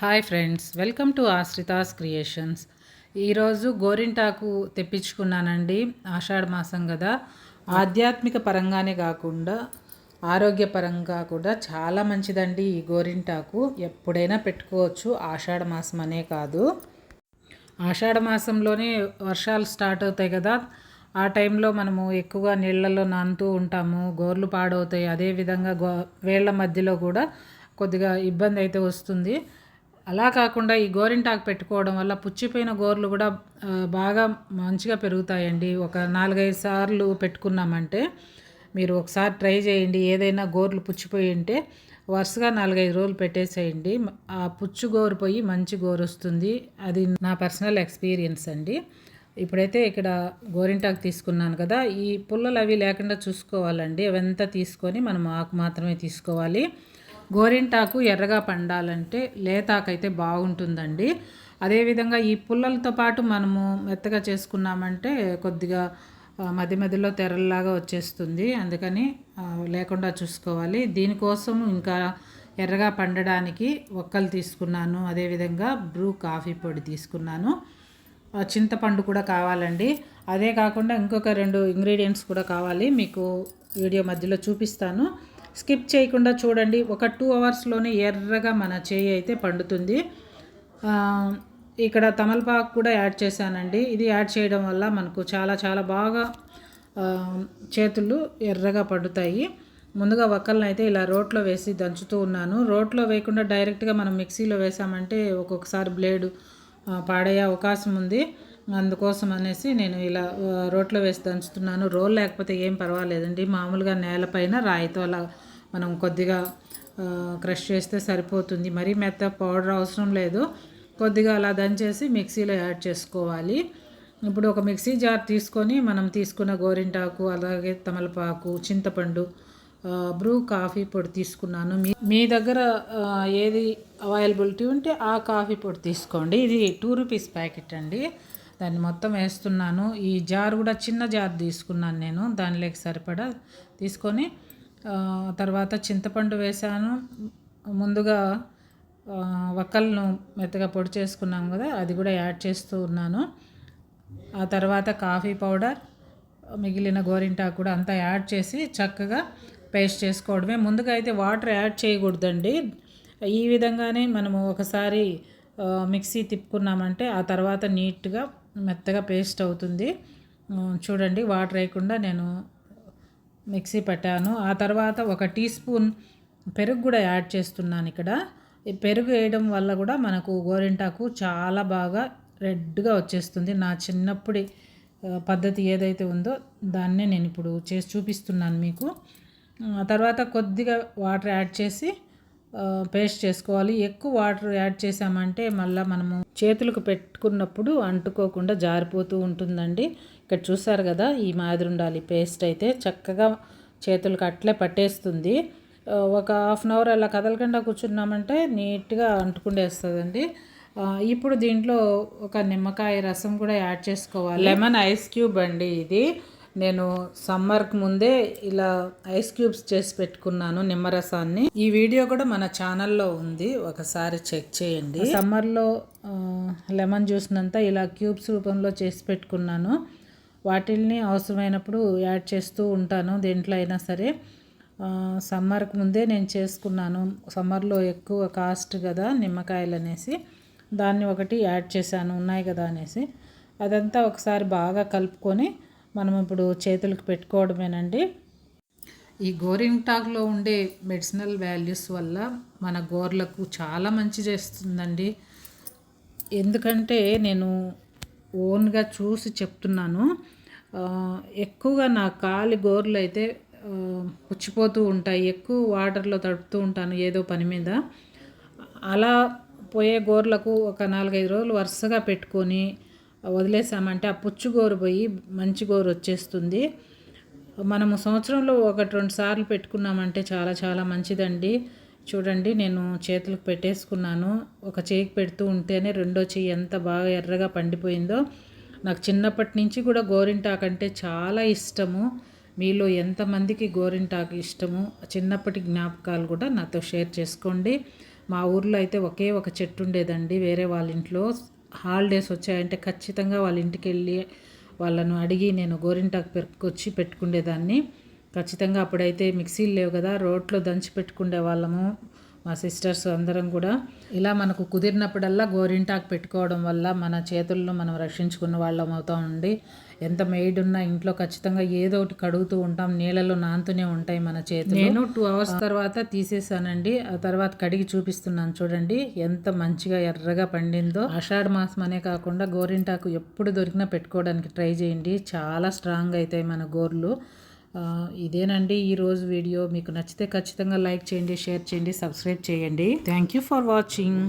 Hi friends welcome to Ashrita's creations ఈరోజు గోరింటాకు తెప్పించుకున్నానండి ఆషాఢ మాసం కదా. ఆధ్యాత్మిక పరంగానే కాకుండా ఆరోగ్యపరంగా కూడా చాలా మంచిదండి ఈ గోరింటాకు. ఎప్పుడైనా పెట్టుకోవచ్చు ఆషాఢ మాసం అనే కాదు. ఆషాఢ మాసంలోనే వర్షాలు స్టార్ట్ అవుతాయి కదా. ఆ టైంలో మనము ఎక్కువగా నీళ్ళల్లో నానుతూ ఉంటాము గోర్లు పాడవుతాయి. అదేవిధంగా గో వేళ్ళ మధ్యలో కూడా కొద్దిగా ఇబ్బంది అయితే వస్తుంది. అలా కాకుండా ఈ గోరింటాకు పెట్టుకోవడం వల్ల పుచ్చిపోయిన గోర్లు కూడా బాగా మంచిగా పెరుగుతాయండి. ఒక నాలుగైదు సార్లు పెట్టుకున్నామంటే మీరు ఒకసారి ట్రై చేయండి. ఏదైనా గోర్లు పుచ్చిపోయి ఉంటే వరుసగా నాలుగైదు రోజులు పెట్టేసేయండి. ఆ పుచ్చు గోరు పోయి మంచి గోరు వస్తుంది. అది నా పర్సనల్ ఎక్స్పీరియన్స్ అండి. ఇప్పుడైతే ఇక్కడ గోరింటాకు తీసుకున్నాను కదా ఈ పుల్లలు అవి లేకుండా చూసుకోవాలండి. అవంతా తీసుకొని మనం ఆకు మాత్రమే తీసుకోవాలి. గోరింటాకు ఎర్రగా పండాలంటే లేతాకైతే బాగుంటుందండి. అదేవిధంగా ఈ పుల్లలతో పాటు మనము మెత్తగా చేసుకున్నామంటే కొద్దిగా మధ్య మధ్యలో తెరల్లాగా వచ్చేస్తుంది. అందుకని లేకుండా చూసుకోవాలి. దీనికోసం ఇంకా ఎర్రగా పండడానికి ఒక్కలు తీసుకున్నాను. అదేవిధంగా బ్రూ కాఫీ పొడి తీసుకున్నాను. చింతపండు కూడా కావాలండి. అదే కాకుండా ఇంకొక రెండు ఇంగ్రీడియంట్స్ కూడా కావాలి. మీకు వీడియో మధ్యలో చూపిస్తాను. స్కిప్ చేయకుండా చూడండి. ఒక టూ అవర్స్లోనే ఎర్రగా మన చేయి అయితే పండుతుంది. ఇక్కడ తమలపాకు కూడా యాడ్ చేశానండి. ఇది యాడ్ చేయడం వల్ల మనకు చాలా చాలా బాగా చేతులు ఎర్రగా పండుతాయి. ముందుగా వక్కలను అయితే ఇలా రోట్లో వేసి దంచుతూ ఉన్నాను. రోట్లో వేయకుండా డైరెక్ట్గా మనం మిక్సీలో వేసామంటే ఒక్కొక్కసారి బ్లేడు పాడయ్యే అవకాశం ఉంది. అందుకోసం అనేసి నేను ఇలా రోట్లో వేసి దంచుతున్నాను. రోల్ లేకపోతే ఏం పర్వాలేదండి. మామూలుగా నేలపైన రాయితో అలా మనం కొద్దిగా క్రష్ చేస్తే సరిపోతుంది. మరీ మెత్త పౌడర్ అవసరం లేదు. కొద్దిగా అలా దంచేసి మిక్సీలో యాడ్ చేసుకోవాలి. ఇప్పుడు ఒక మిక్సీ జార్ తీసుకొని మనం తీసుకున్న గోరింటాకు అలాగే తమలపాకు చింతపండు బ్రూ కాఫీ పొడి తీసుకున్నాను. మీ మీ దగ్గర ఏది అవైలబిలిటీ ఉంటే ఆ కాఫీ పొడి తీసుకోండి. ఇది టూ రూపీస్ ప్యాకెట్ అండి. దాన్ని మొత్తం వేస్తున్నాను. ఈ జార్ కూడా చిన్న జార్ తీసుకున్నాను నేను. దానిలోకి సరిపడా తీసుకొని తర్వాత చింతపండు వేసాను. ముందుగా వక్కలను మెత్తగా పొడి చేసుకున్నాం కదా అది కూడా యాడ్ చేస్తూ ఉన్నాను. ఆ తర్వాత కాఫీ పౌడర్ మిగిలిన గోరింటాకు కూడా అంతా యాడ్ చేసి చక్కగా పేస్ట్ చేసుకోవడమే. ముందుగా అయితే వాటర్ యాడ్ చేయకూడదండి. ఈ విధంగానే మనము ఒకసారి మిక్సీ తిప్పుకున్నామంటే ఆ తర్వాత నీట్గా మెత్తగా పేస్ట్ అవుతుంది. చూడండి వాటర్ వేయకుండా నేను మిక్సీ పెట్టాను. ఆ తర్వాత ఒక టీ స్పూన్ పెరుగు కూడా యాడ్ చేస్తున్నాను ఇక్కడ. ఈ పెరుగు వేయడం వల్ల కూడా మనకు గోరింటాకు చాలా బాగా రెడ్గా వచ్చేస్తుంది. నా చిన్నప్పటి పద్ధతి ఏదైతే ఉందో దాన్నే నేను ఇప్పుడు చేసి చూపిస్తున్నాను మీకు. తర్వాత కొద్దిగా వాటర్ యాడ్ చేసి పేస్ట్ చేసుకోవాలి. ఎక్కువ వాటర్ యాడ్ చేసామంటే మళ్ళీ మనము చేతులకు పెట్టుకున్నప్పుడు అంటుకోకుండా జారిపోతూ ఉంటుందండి. ఇక్కడ చూసారు కదా ఈ మాదిరి ఉండాలి. పేస్ట్ అయితే చక్కగా చేతులకు అట్లే పట్టేస్తుంది. ఒక హాఫ్ అన్ అవర్ అలా కదలకుండా కూర్చున్నామంటే నీట్గా అంటుకుండేస్తుందండి. ఇప్పుడు దీంట్లో ఒక నిమ్మకాయ రసం కూడా యాడ్ చేసుకోవాలి. లెమన్ ఐస్ క్యూబ్ అండి ఇది. నేను సమ్మర్కి ముందే ఇలా ఐస్ క్యూబ్స్ చేసి పెట్టుకున్నాను నిమ్మరసాన్ని. ఈ వీడియో కూడా మన ఛానల్లో ఉంది. ఒకసారి చెక్ చేయండి. సమ్మర్లో లెమన్ జ్యూస్నంతా ఇలా క్యూబ్స్ రూపంలో చేసి పెట్టుకున్నాను. వాటిల్ని అవసరమైనప్పుడు యాడ్ చేస్తూ ఉంటాను దేంట్లో అయినా సరే. సమ్మర్కి ముందే నేను చేసుకున్నాను. సమ్మర్లో ఎక్కువ కాస్ట్ కదా నిమ్మకాయలు అనేసి దాన్ని ఒకటి యాడ్ చేశాను ఉన్నాయి కదా అనేసి. అదంతా ఒకసారి బాగా కలుపుకొని మనం ఇప్పుడు చేతులకు పెట్టుకోవడమేనండి. ఈ గోరింగ్టాక్లో ఉండే మెడిసినల్ వాల్యూస్ వల్ల మన గోర్లకు చాలా మంచి చేస్తుందండి. ఎందుకంటే నేను ఓన్గా చూసి చెప్తున్నాను. ఎక్కువగా నా కాలి గోర్లు అయితే పుచ్చిపోతూ ఉంటాయి. ఎక్కువ వాటర్లో తడుపుతూ ఉంటాను ఏదో పని మీద. అలా పోయే గోర్లకు ఒక నాలుగైదు రోజులు వరుసగా పెట్టుకొని వదిలేసామంటే ఆ పుచ్చు గోరు పోయి మంచి గోరు వచ్చేస్తుంది. మనము సంవత్సరంలో ఒకటి రెండు సార్లు పెట్టుకున్నామంటే చాలా చాలా మంచిదండి. చూడండి నేను చేతులకు పెట్టేసుకున్నాను. ఒక చేయికి పెడుతూ ఉంటేనే రెండో చెయ్యి ఎంత బాగా ఎర్రగా పండిపోయిందో. నాకు చిన్నప్పటి నుంచి కూడా గోరింటాకు అంటే చాలా ఇష్టము. మీలో ఎంతమందికి గోరింటాకు ఇష్టము? చిన్నప్పటి జ్ఞాపకాలు కూడా నాతో షేర్ చేసుకోండి. మా ఊర్లో అయితే ఒకే ఒక చెట్టు ఉండేదండి. వేరే వాళ్ళ ఇంట్లో హాలిడేస్ వచ్చాయంటే ఖచ్చితంగా వాళ్ళ ఇంటికి వెళ్ళి వాళ్ళను అడిగి నేను గోరింటాకు పెరుకొచ్చి పెట్టుకునేదాన్ని ఖచ్చితంగా అప్పుడైతే మిక్సీలు లేవు కదా రోట్లో దంచి పెట్టుకునే వాళ్ళము. మా సిస్టర్స్ అందరం కూడా ఇలా మనకు కుదిరినప్పుడల్లా గోరింటాకు పెట్టుకోవడం వల్ల మన చేతులను మనం రక్షించుకున్న వాళ్ళం అవుతా ఉండి ఎంత మెయిడ్ ఉన్నా ఇంట్లో ఖచ్చితంగా ఏదో ఒకటి కడుగుతూ ఉంటాం నీళ్ళలో నానుతూనే ఉంటాయి మన చేతులు. నేను టూ అవర్స్ తర్వాత తీసేసానండి ఆ తర్వాత కడిగి చూపిస్తున్నాను చూడండి ఎంత మంచిగా ఎర్రగా పండిందో. ఆషాఢ మాసం అనే కాకుండా గోరింటాకు ఎప్పుడు దొరికినా పెట్టుకోవడానికి ట్రై చేయండి చాలా స్ట్రాంగ్ అవుతాయి మన గోర్లు. ఇదేనండి ఈరోజు వీడియో. మీకు నచ్చితే ఖచ్చితంగా లైక్ చేయండి షేర్ చేయండి సబ్స్క్రైబ్ చేయండి. Thank you for watching